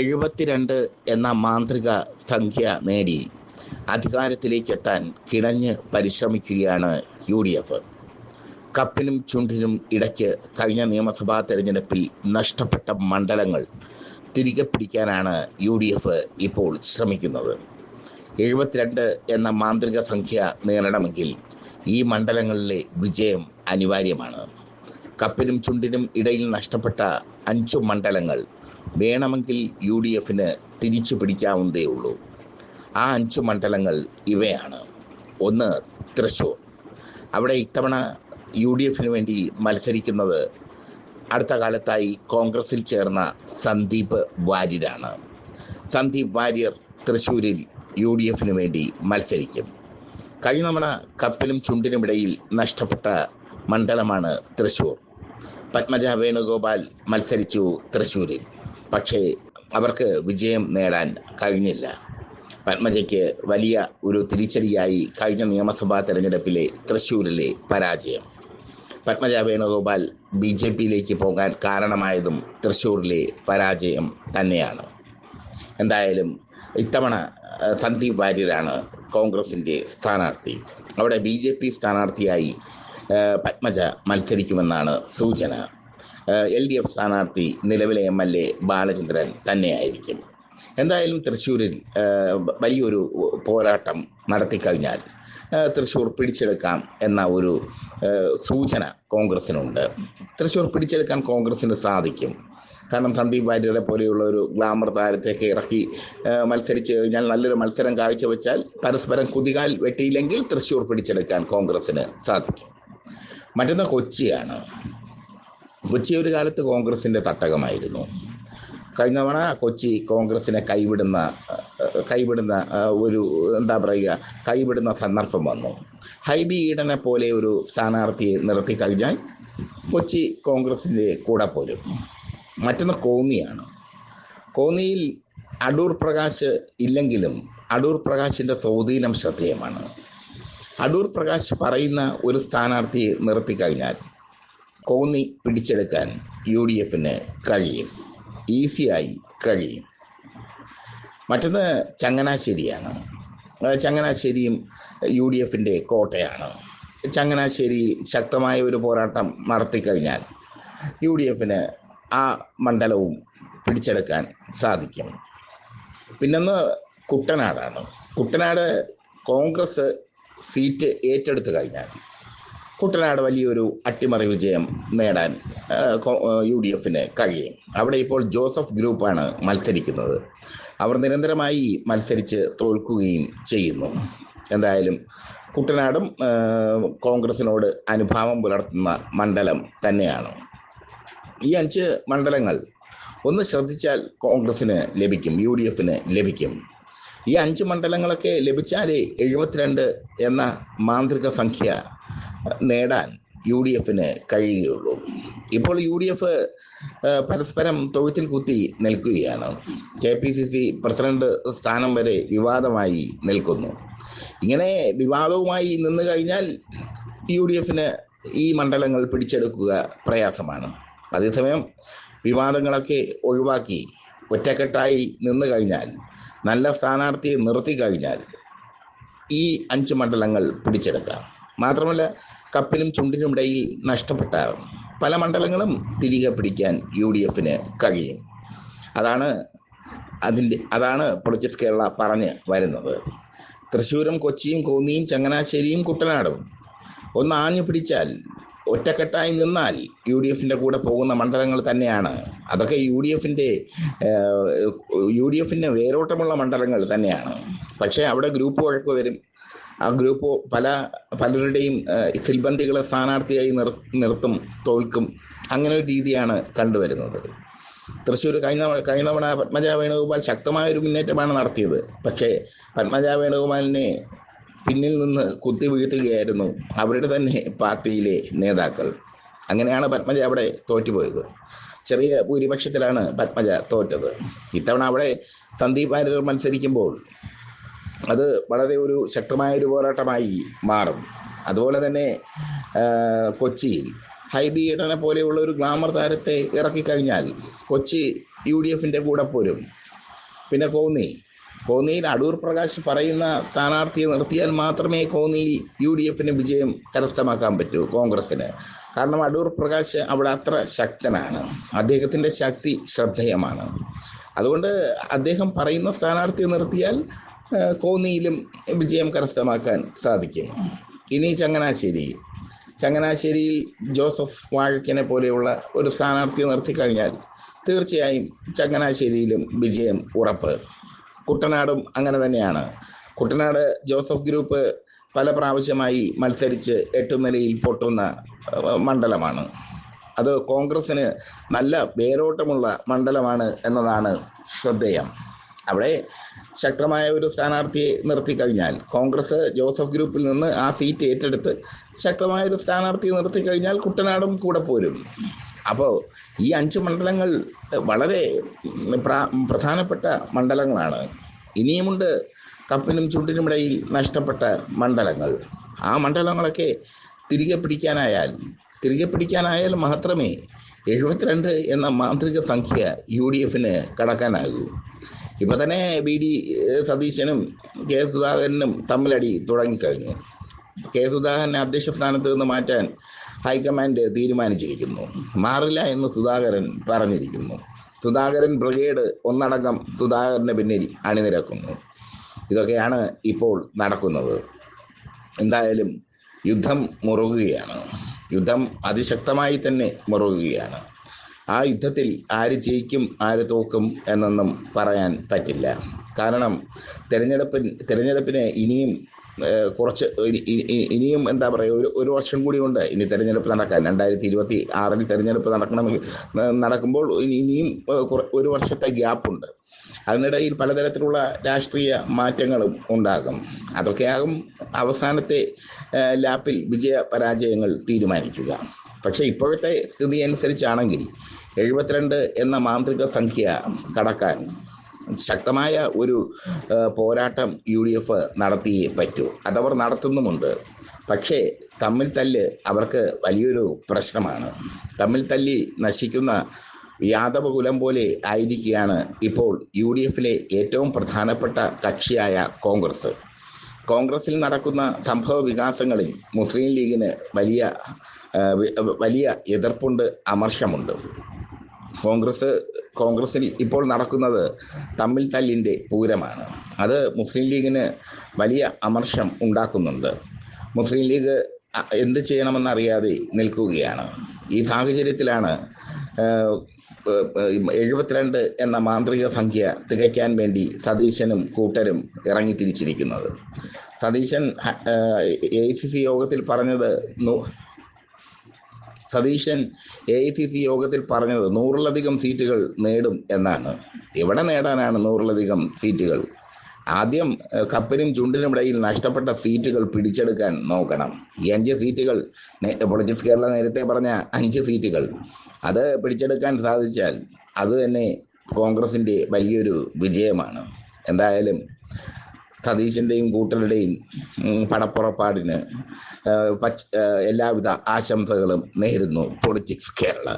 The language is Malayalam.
എഴുപത്തിരണ്ട് എന്ന മാന്ത്രിക സംഖ്യ നേടി. അധികാരത്തിലേക്ക് എത്താൻ കിണഞ്ഞ് പരിശ്രമിക്കുകയാണ് യു ഡി എഫ്. കപ്പിനും ചുണ്ടിനും ഇടയ്ക്ക് കഴിഞ്ഞ നിയമസഭാ തെരഞ്ഞെടുപ്പിൽ നഷ്ടപ്പെട്ട മണ്ഡലങ്ങൾ തിരികെ പിടിക്കാനാണ് യു ഡി എഫ് ഇപ്പോൾ ശ്രമിക്കുന്നത്. എഴുപത്തിരണ്ട് എന്ന മാന്ത്രിക സംഖ്യ നേടണമെങ്കിൽ ഈ മണ്ഡലങ്ങളിലെ വിജയം അനിവാര്യമാണ്. കപ്പിനും ചുണ്ടിനും ഇടയിൽ നഷ്ടപ്പെട്ട അഞ്ചു മണ്ഡലങ്ങൾ വേണമെങ്കിൽ യു ഡി എഫിന് തിരിച്ചു പിടിക്കാവുന്നതേ ഉള്ളൂ. ആ അഞ്ച് മണ്ഡലങ്ങൾ ഇവയാണ്. ഒന്ന് തൃശൂർ. അവിടെ ഇത്തവണ യു ഡി എഫിന് വേണ്ടി മത്സരിക്കുന്നത് അടുത്ത കാലത്തായി കോൺഗ്രസിൽ ചേർന്ന സന്ദീപ് വാര്യരാണ്. സന്ദീപ് വാര്യർ തൃശ്ശൂരിൽ യു ഡി എഫിന് വേണ്ടി മത്സരിക്കും. കഴിഞ്ഞ തവണ കപ്പിലും ചുണ്ടിനുമിടയിൽ നഷ്ടപ്പെട്ട മണ്ഡലമാണ് തൃശ്ശൂർ പത്മജ വേണുഗോപാൽ മത്സരിച്ചു തൃശ്ശൂരിൽ പക്ഷേ അവർക്ക് വിജയം നേടാൻ കഴിഞ്ഞില്ല. പത്മജയ്ക്ക് വലിയ ഒരു തിരിച്ചടിയായി കഴിഞ്ഞ നിയമസഭാ തെരഞ്ഞെടുപ്പിലെ തൃശ്ശൂരിലെ പരാജയം. പത്മജ വേണുഗോപാൽ ബി ജെ പിയിലേക്ക് പോകാൻ കാരണമായതും തൃശ്ശൂരിലെ പരാജയം തന്നെയാണ്. എന്തായാലും ഇത്തവണ സന്ദീപ് വാര്യരാണ് കോൺഗ്രസിന്റെ സ്ഥാനാർത്ഥി. അവിടെ ബി ജെ പി സ്ഥാനാർത്ഥിയായി പത്മജ മത്സരിക്കുമെന്നാണ് സൂചന. എൽ ഡി എഫ് സ്ഥാനാർത്ഥി നിലവിലെ എം എൽ എ ബാലചന്ദ്രൻ തന്നെയായിരിക്കും. എന്തായാലും തൃശ്ശൂരിൽ വലിയൊരു പോരാട്ടം നടത്തിക്കഴിഞ്ഞാൽ തൃശ്ശൂർ പിടിച്ചെടുക്കാം എന്ന ഒരു സൂചന കോൺഗ്രസിനുണ്ട്. തൃശ്ശൂർ പിടിച്ചെടുക്കാൻ കോൺഗ്രസിന് സാധിക്കും. കാരണം സന്ദീപ് വാര്യരെ പോലെയുള്ള ഒരു ഗ്ലാമർ താരത്തെയൊക്കെ ഇറക്കി മത്സരിച്ച് കഴിഞ്ഞാൽ നല്ലൊരു മത്സരം കാഴ്ചവെച്ചാൽ പരസ്പരം കുതികാൽ വെട്ടിയില്ലെങ്കിൽ തൃശ്ശൂർ പിടിച്ചെടുക്കാൻ കോൺഗ്രസ്സിന് സാധിക്കും. മറ്റൊന്ന് കൊച്ചിയാണ്. കൊച്ചി ഒരു കാലത്ത് കോൺഗ്രസിന്റെ തട്ടകമായിരുന്നു. കഴിഞ്ഞ തവണ കൊച്ചി കോൺഗ്രസിനെ കൈവിടുന്ന കൈവിടുന്ന ഒരു എന്താ പറയുക കൈവിടുന്ന സന്ദർഭം വന്നു. ഹൈബി ഈഡനെ പോലെ ഒരു സ്ഥാനാർത്ഥിയെ നിർത്തി കഴിഞ്ഞാൽ കൊച്ചി കോൺഗ്രസിന്റെ കൂടെ പോരും. മറ്റൊന്ന് കോന്നിയാണ്. കോന്നിയിൽ അടൂർ പ്രകാശ് ഇല്ലെങ്കിലും അടൂർ പ്രകാശിന്റെ സ്വാധീനം ശ്രദ്ധേയമാണ്. അടൂർ പ്രകാശ് പറയുന്ന ഒരു സ്ഥാനാർത്ഥിയെ നിർത്തിക്കഴിഞ്ഞാൽ കോന്നി പിടിച്ചെടുക്കാൻ യു ഡി എഫിന് കഴിയും. ഈസിയായി കഴിയും. മറ്റൊന്ന് ചങ്ങനാശ്ശേരിയാണ്. ചങ്ങനാശ്ശേരിയും യു ഡി എഫിന്റെ കോട്ടയാണ്. ചങ്ങനാശ്ശേരിയിൽ ശക്തമായ ഒരു പോരാട്ടം നടത്തിക്കഴിഞ്ഞാൽ യു ഡി എഫിന് ആ മണ്ഡലവും പിടിച്ചെടുക്കാൻ സാധിക്കും. പിന്നൊന്ന് കുട്ടനാടാണ്. കുട്ടനാട് കോൺഗ്രസ് സീറ്റ് ഏറ്റെടുത്തു കഴിഞ്ഞാൽ കുട്ടനാട് വലിയൊരു അട്ടിമറി വിജയം നേടാൻ യു ഡി എഫിന് കഴിയും. അവിടെ ഇപ്പോൾ ജോസഫ് ഗ്രൂപ്പാണ് മത്സരിക്കുന്നത്. അവർ നിരന്തരമായി മത്സരിച്ച് തോൽക്കുകയും ചെയ്യുന്നു. എന്തായാലും കുട്ടനാടും കോൺഗ്രസിനോട് അനുഭാവം പുലർത്തുന്ന മണ്ഡലം തന്നെയാണ്. ഈ അഞ്ച് മണ്ഡലങ്ങൾ ഒന്ന് ശ്രദ്ധിച്ചാൽ കോൺഗ്രസിന് ലഭിക്കും യു ഡി എഫിന് ലഭിക്കും. ഈ അഞ്ച് മണ്ഡലങ്ങളൊക്കെ ലഭിച്ചാലേ എഴുപത്തിരണ്ട് എന്ന മാന്ത്രിക സംഖ്യ നേടാൻ യു ഡി എഫിന് കഴിയുകയുള്ളൂ. ഇപ്പോൾ യു ഡി എഫ് പരസ്പരം തൊഴുത്തിൽ കുത്തി നിൽക്കുകയാണ്. K P C C president സ്ഥാനം വരെ വിവാദമായി നിൽക്കുന്നു. ഇങ്ങനെ വിവാദവുമായി നിന്ന് കഴിഞ്ഞാൽ യു ഡി എഫിന് ഈ മണ്ഡലങ്ങൾ പിടിച്ചെടുക്കുക പ്രയാസമാണ്. അതേസമയം വിവാദങ്ങളൊക്കെ ഒഴിവാക്കി ഒറ്റക്കെട്ടായി നിന്ന് കഴിഞ്ഞാൽ നല്ല സ്ഥാനാർത്ഥിയെ നിർത്തി കഴിഞ്ഞാൽ ഈ അഞ്ച് മണ്ഡലങ്ങൾ പിടിച്ചെടുക്കാം. മാത്രമല്ല കപ്പിലും ചുണ്ടിനും ഇടയിൽ നഷ്ടപ്പെട്ട പല മണ്ഡലങ്ങളും തിരികെ പിടിക്കാൻ യു ഡി എഫിന് കഴിയും. അതാണ് അതിന്റെ അതാണ് പൊളിറ്റിക്സ് കേരള പറഞ്ഞ് വരുന്നത്. തൃശ്ശൂരും കൊച്ചിയും കോന്നിയും ചങ്ങനാശ്ശേരിയും കുട്ടനാടും. ഒന്ന് ആഞ്ഞു പിടിച്ചാൽ ഒറ്റക്കെട്ടായി നിന്നാൽ യു ഡി എഫിന്റെ കൂടെ പോകുന്ന മണ്ഡലങ്ങൾ തന്നെയാണ്. അതൊക്കെ യു ഡി എഫിന്റെ യു ഡി എഫിന്റെ വേരോട്ടമുള്ള മണ്ഡലങ്ങൾ തന്നെയാണ്. പക്ഷേ അവിടെ ഗ്രൂപ്പ് വഴക്ക് വരും. ആ ഗ്രൂപ്പ് പല പലരുടെയും സിൽബന്ധികളെ സ്ഥാനാർത്ഥിയായി നിർ നിർത്തും തോൽക്കും അങ്ങനെ ഒരു രീതിയാണ് കണ്ടുവരുന്നത്. തൃശ്ശൂർ കഴിഞ്ഞ കഴിഞ്ഞ തവണ പത്മജ വേണുഗോപാൽ ശക്തമായ ഒരു മുന്നേറ്റമാണ് നടത്തിയത്. പക്ഷേ പത്മജ വേണുഗോപാലിനെ പിന്നിൽ നിന്ന് കുത്തി വീഴ്ത്തുകയായിരുന്നു അവരുടെ തന്നെ പാർട്ടിയിലെ നേതാക്കൾ. അങ്ങനെയാണ് പത്മജ അവിടെ തോറ്റുപോയത്. ചെറിയ ഭൂരിപക്ഷത്തിലാണ് പത്മജ തോറ്റത്. ഇത്തവണ അവിടെ സന്ദീപ് വാര്യർ മത്സരിക്കുമ്പോൾ അത് വളരെ ഒരു ശക്തമായ ഒരു പോരാട്ടമായി മാറും. അതുപോലെ തന്നെ കൊച്ചിയിൽ ഹൈബി ഈഡനെ പോലെയുള്ള ഒരു ഗ്ലാമർ താരത്തെ ഇറക്കിക്കഴിഞ്ഞാൽ കൊച്ചി യു ഡി എഫിന്റെ കൂടെ പോരും. പിന്നെ കോന്നി. കോന്നിയിൽ അടൂർ പ്രകാശ് പറയുന്ന സ്ഥാനാർത്ഥിയെ നിർത്തിയാൽ മാത്രമേ കോന്നിയിൽ യു ഡി എഫിന് വിജയം കരസ്ഥമാക്കാൻ പറ്റൂ കോൺഗ്രസ്സിന്. കാരണം അടൂർ പ്രകാശ് അവിടെ അത്ര ശക്തനാണ്. അദ്ദേഹത്തിന്റെ ശക്തി ശ്രദ്ധേയമാണ്. അതുകൊണ്ട് അദ്ദേഹം പറയുന്ന സ്ഥാനാർത്ഥിയെ നിർത്തിയാൽ കോന്നിയിലും വിജയം കരസ്ഥമാക്കാൻ സാധിക്കും. ഇനി ചങ്ങനാശ്ശേരി. ചങ്ങനാശ്ശേരിയിൽ ജോസഫ് വാഴക്കനെ പോലെയുള്ള ഒരു സ്ഥാനാർത്ഥി നിർത്തി കഴിഞ്ഞാൽ തീർച്ചയായും ചങ്ങനാശ്ശേരിയിലും വിജയം ഉറപ്പ്. കുട്ടനാടും അങ്ങനെ തന്നെയാണ്. കുട്ടനാട് ജോസഫ് ഗ്രൂപ്പ് പല പ്രാവശ്യമായി മത്സരിച്ച് എട്ടുനിലയിൽ പൊട്ടുന്ന അഹ്, മണ്ഡലമാണ്. അത് കോൺഗ്രസ്സിന് നല്ല വേരോട്ടമുള്ള മണ്ഡലമാണ് എന്നതാണ് ശ്രദ്ധേയം. അവിടെ ശക്തമായ ഒരു സ്ഥാനാർത്ഥിയെ നിർത്തിക്കഴിഞ്ഞാൽ കോൺഗ്രസ് ജോസഫ് ഗ്രൂപ്പിൽ നിന്ന് ആ സീറ്റ് ഏറ്റെടുത്ത് ശക്തമായ ഒരു സ്ഥാനാർത്ഥിയെ നിർത്തിക്കഴിഞ്ഞാൽ കുട്ടനാടും കൂടെ പോരും. അപ്പോൾ ഈ അഞ്ച് മണ്ഡലങ്ങൾ വളരെ പ്രധാനപ്പെട്ട മണ്ഡലങ്ങളാണ്. ഇനിയുമുണ്ട് കപ്പിനും ചുണ്ടിനുമിടയിൽ നഷ്ടപ്പെട്ട മണ്ഡലങ്ങൾ. ആ മണ്ഡലങ്ങളൊക്കെ തിരികെ പിടിക്കാനായാൽ തിരികെ പിടിക്കാനായാൽ മാത്രമേ എഴുപത്തിരണ്ട് എന്ന മാന്ത്രിക സംഖ്യ യു ഡി എഫിന് കടക്കാനാകൂ. ഇപ്പൊ തന്നെ ബി ഡി സതീശനും കെ സുധാകരനും തമ്മിലടി തുടങ്ങിക്കഴിഞ്ഞു. കെ സുധാകരനെ അധ്യക്ഷ സ്ഥാനത്ത് നിന്ന് മാറ്റാൻ ഹൈക്കമാൻഡ് തീരുമാനിച്ചിരിക്കുന്നു. മാറില്ല എന്ന് സുധാകരൻ പറഞ്ഞിരിക്കുന്നു. സുധാകരൻ ബ്രിഗേഡ് ഒന്നടങ്കം സുധാകരന് പിന്നിൽ അണിനിരക്കുന്നു. ഇതൊക്കെയാണ് ഇപ്പോൾ നടക്കുന്നത്. എന്തായാലും യുദ്ധം മുറുകുകയാണ്. യുദ്ധം അതിശക്തമായി തന്നെ മുറുകുകയാണ്. ആ യുദ്ധത്തിൽ ആര് ജയിക്കും ആര് തോക്കും എന്നൊന്നും പറയാൻ പറ്റില്ല. കാരണം തിരഞ്ഞെടുപ്പിൻ തിരഞ്ഞെടുപ്പിന് ഇനിയും കുറച്ച് ഇനി- ഇനി- ഇനിയും എന്താ പറയുക ഒരു ഒരു വർഷം കൂടി ഉണ്ട് ഇനി തിരഞ്ഞെടുപ്പ് നടക്കാൻ. രണ്ടായിരത്തി ഇരുപത്തി ആറിൽ തെരഞ്ഞെടുപ്പ് നടക്കണമെങ്കിൽ നടക്കുമ്പോൾ ഇനിയും ഒരു വർഷത്തെ ഗ്യാപ്പുണ്ട് അതിനിടയിൽ പലതരത്തിലുള്ള രാഷ്ട്രീയ മാറ്റങ്ങളും ഉണ്ടാകും. അതൊക്കെയാകും അവസാനത്തെ ലാപ്പിൽ വിജയ പരാജയങ്ങൾ തീരുമാനിക്കുക. പക്ഷേ ഇപ്പോഴത്തെ സ്ഥിതി അനുസരിച്ചാണെങ്കിൽ എഴുപത്തിരണ്ട് എന്ന മാന്ത്രിക സംഖ്യ കടക്കാൻ ശക്തമായ ഒരു പോരാട്ടം യു ഡി എഫ് നടത്തിയേ പറ്റൂ. അതവർ നടത്തുന്നുമുണ്ട്. പക്ഷേ തമ്മിൽ തല്ല് അവർക്ക് വലിയൊരു പ്രശ്നമാണ്. തമ്മിൽ തല്ലി നശിക്കുന്ന യാദവ കുലം പോലെ ആയിരിക്കുകയാണ് ഇപ്പോൾ യു ഡി എഫിലെ ഏറ്റവും പ്രധാനപ്പെട്ട കക്ഷിയായ കോൺഗ്രസ്. കോൺഗ്രസിൽ നടക്കുന്ന സംഭവ വികാസങ്ങളിൽ മുസ്ലിം ലീഗിന് വലിയ വലിയ എതിർപ്പുണ്ട് അമർഷമുണ്ട്. കോൺഗ്രസ് കോൺഗ്രസിൽ ഇപ്പോൾ നടക്കുന്നത് തമ്മിൽ തല്ലിന്റെ പൂരമാണ്. അത് മുസ്ലിം ലീഗിന് വലിയ അമർഷം ഉണ്ടാക്കുന്നുണ്ട്. മുസ്ലിം ലീഗ് എന്ത് ചെയ്യണമെന്നറിയാതെ നിൽക്കുകയാണ്. ഈ സാഹചര്യത്തിലാണ് എഴുപത്തിരണ്ട് എന്ന മാന്ത്രിക സംഖ്യ തികയ്ക്കാൻ വേണ്ടി സതീശനും കൂട്ടരും ഇറങ്ങിത്തിരിച്ചിരിക്കുന്നത് സതീശൻ എ സി സി യോഗത്തിൽ പറഞ്ഞത് Satheesan A I C C യോഗത്തിൽ പറഞ്ഞത് നൂറിലധികം സീറ്റുകൾ നേടും എന്നാണ്. ഇവിടെ നേടാനാണ് നൂറിലധികം സീറ്റുകൾ? ആദ്യം കപ്പനും ചുണ്ടിനും ഇടയിൽ നഷ്ടപ്പെട്ട സീറ്റുകൾ പിടിച്ചെടുക്കാൻ നോക്കണം. ഈ അഞ്ച് സീറ്റുകൾ പൊളിറ്റിക്സ് കേരള നേരത്തെ പറഞ്ഞ അഞ്ച് സീറ്റുകൾ. അത് പിടിച്ചെടുക്കാൻ സാധിച്ചാൽ അത് തന്നെ കോൺഗ്രസിന്റെ വലിയൊരു വിജയമാണ്. എന്തായാലും സതീശന്റെയും കൂട്ടരുടെയും പടപ്പുറപ്പാടിന് പച്ച എല്ലാവിധ ആശംസകളും നേരുന്നു പൊളിറ്റിക്സ് കേരള.